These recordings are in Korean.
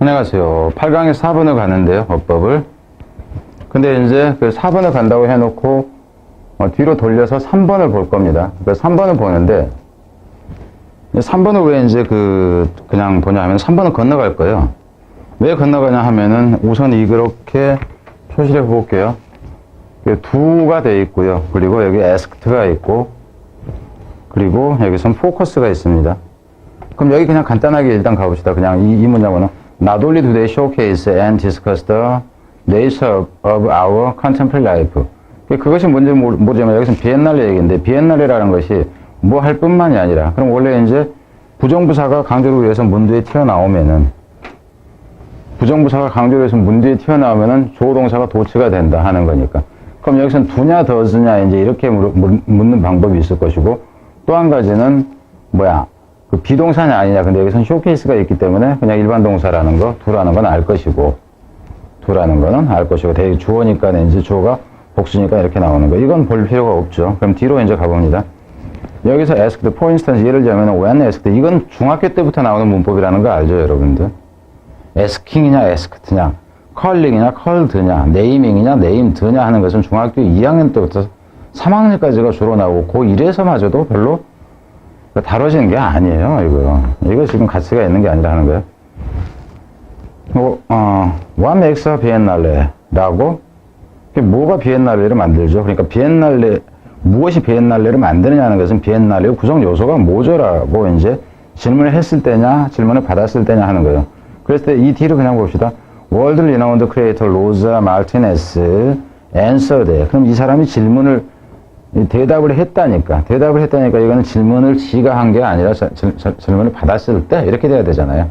안녕하세요. 8강에 4번을 가는데요, 어법을. 근데 이제 그 4번을 간다고 해놓고, 어, 뒤로 돌려서 3번을 볼 겁니다. 그래서 3번을 보는데, 3번을 왜 이제 그, 그냥 보냐 하면 3번을 건너갈 거예요. 왜 건너가냐 하면은 우선 이렇게 표시를 해볼게요. 그 두가 돼 있고요. 그리고 여기 asked가 있고, 그리고 여기선 focus가 있습니다. 그럼 여기 그냥 간단하게 일단 가봅시다. 그냥 이, 이 문장은 Not only do they showcase and discuss the nature of our contemporary life. 그것이 뭔지 모르- 모르지만 여기서는 비엔날레 얘기인데 비엔날레라는 것이 뭐 할 뿐만이 아니라 그럼 원래 이제 부정부사가 강조를 위해서 문두에 튀어나오면은 부정부사가 강조를 해서 문두에 튀어나오면은 조동사가 도치가 된다 하는 거니까 그럼 여기서는 두냐 더즈냐 이제 이렇게 묻는 방법이 있을 것이고 또 한 가지는 뭐야 그 비동사냐 아니냐. 근데 여기서는 쇼케이스가 있기 때문에 그냥 일반 동사라는 거 두라는 건 알 것이고 두라는 거는 알 것이고 대개 주어니까 이제 주어가 복수니까 이렇게 나오는 거. 이건 볼 필요가 없죠. 그럼 뒤로 이제 가봅니다. 여기서 asked for instance 예를 들자면 when asked. 이건 중학교 때부터 나오는 문법이라는 거 알죠 여러분들? asking이냐 asked냐 calling이냐 called냐 naming이냐 named냐 하는 것은 중학교 2학년 때부터 3학년까지가 주로 나오고 고1에서마저도 별로 다뤄지는 게 아니에요 이거 이거 지금 가치가 있는 게 아니라 하는 거예요 뭐, 어, what makes a biennale? 라고, 그게 뭐가 비엔날레를 만들죠? 그러니까 비엔날레, 무엇이 비엔날레를 만드느냐는 것은 비엔날레의 구성 요소가 뭐죠라고 이제 질문을 했을 때냐, 질문을 받았을 때냐 하는 거예요. 그랬을 때 이 뒤를 그냥 봅시다. World renowned creator Rosa Martinez answered. 그럼 이 사람이 질문을 이 대답을 했다니까. 대답을 했다니까 이거는 질문을 지가 한 게 아니라 자- 질- 질- 질문을 받았을 때 이렇게 돼야 되잖아요.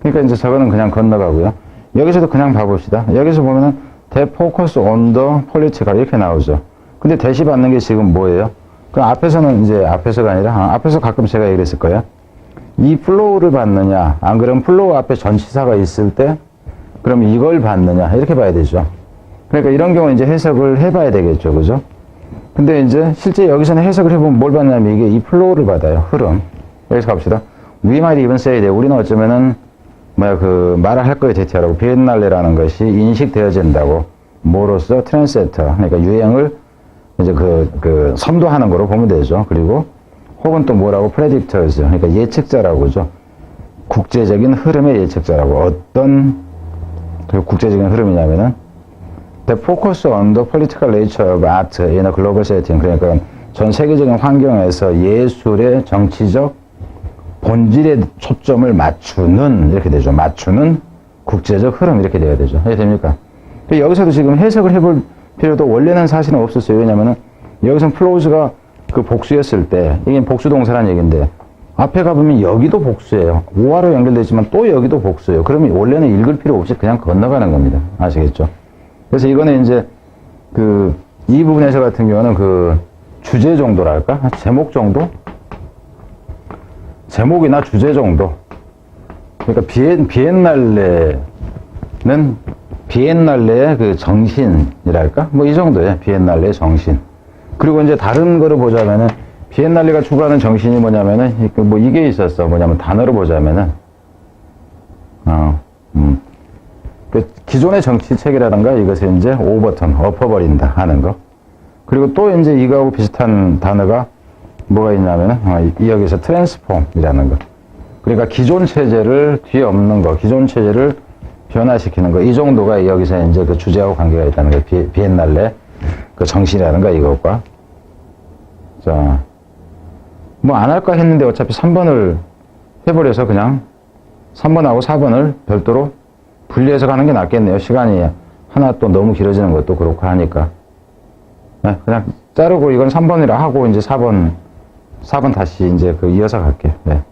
그러니까 이제 저거는 그냥 건너가고요. 여기서도 그냥 봐봅시다. 여기서 보면은 대 포커스 온더 폴리티가 이렇게 나오죠. 근데 대시 받는 게 지금 뭐예요? 그 앞에서는 이제 앞에서가 아니라 아, 앞에서 가끔 제가 얘기했을 거예요. 이 플로우를 받느냐, 안 그러면 플로우 앞에 전치사가 있을 때 그럼 이걸 받느냐 이렇게 봐야 되죠. 그러니까 이런 경우 이제 해석을 해봐야 되겠죠, 그죠? 근데 이제 실제 여기서는 해석을 해보면 뭘 받냐면 이게 이 플로우를 받아요, 흐름. 여기서 갑시다. We might even say that 우리는 어쩌면은 뭐야 그 말을 할 거에 대체하라고 비엔날레라는 것이 인식되어진다고 뭐로써 트랜세터 그러니까 유행을 이제 그, 그 선도하는 거로 보면 되죠. 그리고 혹은 또 뭐라고 프레딕터즈 그러니까 예측자라고죠. 국제적인 흐름의 예측자라고 어떤 그 국제적인 흐름이냐면은 The focus on the political nature of art in a global setting 그러니까 전 세계적인 환경에서 예술의 정치적 본질에 초점을 맞추는 이렇게 되죠. 맞추는 국제적 흐름 이렇게 돼야 되죠. 이해 됩니까? 여기서도 지금 해석을 해볼 필요도 원래는 사실은 없었어요. 왜냐면은 여기서 플로우즈가 그 복수였을 때 이게 복수 동사라는 얘기인데 앞에 가보면 여기도 복수예요. 오화로 연결되지만 또 여기도 복수예요. 그러면 원래는 읽을 필요 없이 그냥 건너가는 겁니다. 아시겠죠? 그래서 이거는 이제 그 이 부분에서 같은 경우는 그 주제 정도랄까? 제목 정도? 제목이나 주제 정도. 그러니까 비엔, 비엔날레는 비엔날레의 그 정신이랄까? 뭐 이 정도예요. 비엔날레의 정신. 그리고 이제 다른 거를 보자면은 비엔날레가 추구하는 정신이 뭐냐면은 이뭐 이게 있었어. 뭐냐면 단어를 보자면은 어, 음. 그 기존의 정치 체계라든가 이것을 이제 오버턴, 엎어버린다 하는 거. 그리고 또 이제 이거하고 비슷한 단어가 뭐가 있냐면은 어, 이- 여기서 트랜스폼이라는 거. 그러니까 기존 체제를 뒤엎는 거, 기존 체제를 변화시키는 거. 이 정도가 여기서 이제 그 주제하고 관계가 있다는 거. 비, 비엔날레 그 정신이라는가 이것과. 자, 뭐 안 할까 했는데 어차피 3번을 해버려서 그냥 3번하고 4번을 별도로 분리해서 가는 게 낫겠네요. 시간이 하나 또 너무 길어지는 것도 그렇고 하니까. 네, 그냥 자르고 이건 3번이라 하고 이제 4번, 4번 다시 이제 그 이어서 갈게요. 네.